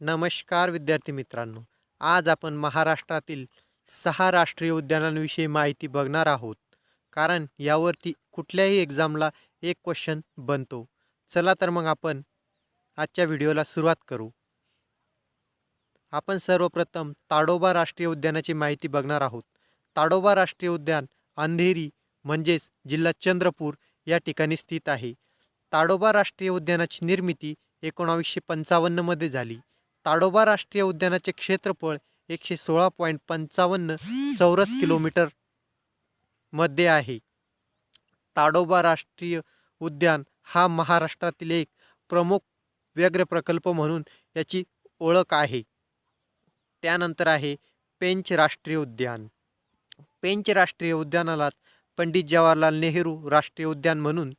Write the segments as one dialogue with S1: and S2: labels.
S1: नमस्कार विद्यार्थी मित्रांनो आज आपण महाराष्ट्रातील सहा राष्ट्रीय उद्यानांविषयी माहिती बघणार आहोत. कारण यावरती कुठल्याही एक्झामला एक क्वेश्चन बनतो. चला तर मग आपण आजच्या व्हिडिओला सुरुवात करू. आपण सर्वप्रथम ताडोबा राष्ट्रीय उद्यानाची माहिती बघणार आहोत. ताडोबा राष्ट्रीय उद्यान अंधेरी म्हणजेच जिल्हा चंद्रपूर या ठिकाणी स्थित आहे. ताडोबा राष्ट्रीय उद्यानाची निर्मिती एकोणावीसशे पंचावन्नमध्ये झाली. ताडोबा राष्ट्रीय उद्यानाचे क्षेत्रफळ एकशे सोळा पॉईंट पंचावन्न चौरस किलोमीटरमध्ये आहे. ताडोबा राष्ट्रीय उद्यान हा महाराष्ट्रातील एक प्रमुख व्याघ्र प्रकल्प म्हणून याची ओळख आहे. त्यानंतर आहे पेंच राष्ट्रीय उद्यान. पेंच राष्ट्रीय उद्यानालाच पंडित जवाहरलाल नेहरू राष्ट्रीय उद्यान म्हणून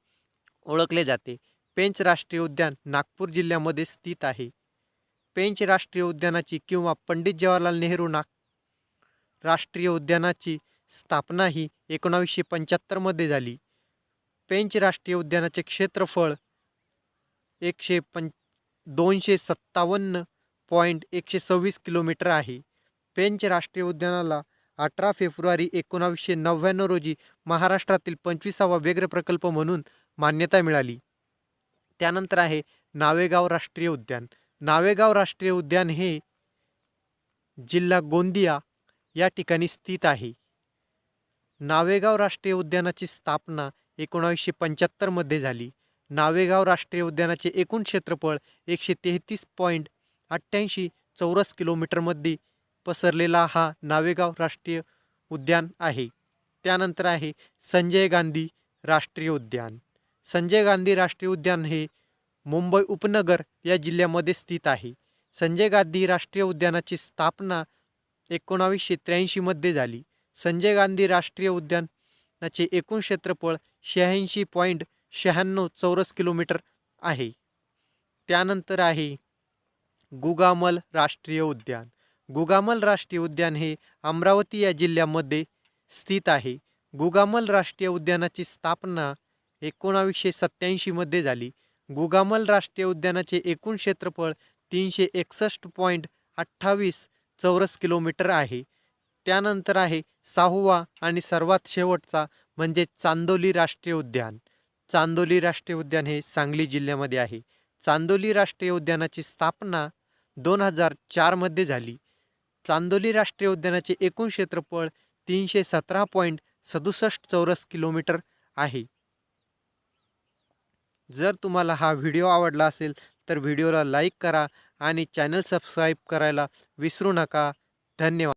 S1: ओळखले जाते. पेंच राष्ट्रीय उद्यान नागपूर जिल्ह्यामध्ये स्थित आहे. पेंच राष्ट्रीय उद्यानाची किंवा पंडित जवाहरलाल नेहरू नाग राष्ट्रीय उद्यानाची स्थापना ही एकोणावीसशे पंच्याहत्तरमध्ये झाली. पेंच राष्ट्रीय उद्यानाचे क्षेत्रफळ एकशे पं दोनशे सत्तावन्न पॉईंट एकशे सव्वीस किलोमीटर आहे. पेंच राष्ट्रीय उद्यानाला अठरा फेब्रुवारी एकोणावीसशे नव्याण्णव रोजी महाराष्ट्रातील पंचवीसावा व्याघ्र प्रकल्प म्हणून मान्यता मिळाली. त्यानंतर आहे नावेगाव राष्ट्रीय उद्यान. नावेगाव राष्ट्रीय उद्यान हे जिल्हा गोंदिया या ठिकाणी स्थित आहे. नावेगाव राष्ट्रीय उद्यानाची स्थापना एकोणावीसशे पंच्याहत्तरमध्ये झाली. नावेगाव राष्ट्रीय उद्यानाचे एकूण क्षेत्रफळ एकशे तेहतीस पॉईंट अठ्ठ्याऐंशी चौरस किलोमीटरमध्ये पसरलेला हा नावेगाव राष्ट्रीय उद्यान आहे. त्यानंतर आहे संजय गांधी राष्ट्रीय उद्यान. संजय गांधी राष्ट्रीय उद्यान हे मुंबई उपनगर या जिल्ह्यामध्ये स्थित आहे. संजय गांधी राष्ट्रीय उद्यानाची स्थापना एकोणावीसशे त्र्याऐंशीमध्ये झाली. संजय गांधी राष्ट्रीय उद्यानाचे एकूण क्षेत्रफळ शहाऐंशी पॉईंट शहाण्णव चौरस किलोमीटर आहे. त्यानंतर आहे गुगामल राष्ट्रीय उद्यान. गुगामल राष्ट्रीय उद्यान हे अमरावती या जिल्ह्यामध्ये स्थित आहे. गुगामल राष्ट्रीय उद्यानाची स्थापना एकोणावीसशे सत्त्याऐंशीमध्ये झाली. गुगामल राष्ट्रीय उद्यानाचे एकूण क्षेत्रफळ तीनशे एकसष्ट पॉईंट अठ्ठावीस चौरस किलोमीटर आहे. त्यानंतर आहे साहुवा आणि सर्वात शेवटचा म्हणजे चांदोली राष्ट्रीय उद्यान. चांदोली राष्ट्रीय उद्यान हे सांगली जिल्ह्यामध्ये आहे. चांदोली राष्ट्रीय उद्यानाची स्थापना दोन हजार चारमध्ये झाली. चांदोली राष्ट्रीय उद्यानाचे एकूण क्षेत्रफळ तीनशे सतरा पॉईंट सदुसष्ट चौरस किलोमीटर आहे. जर तुम्हाला हा व्हिडिओ आवडला असेल तर व्हिडिओला लाईक करा आणि चॅनल सबस्क्राईब करायला विसरू नका. धन्यवाद.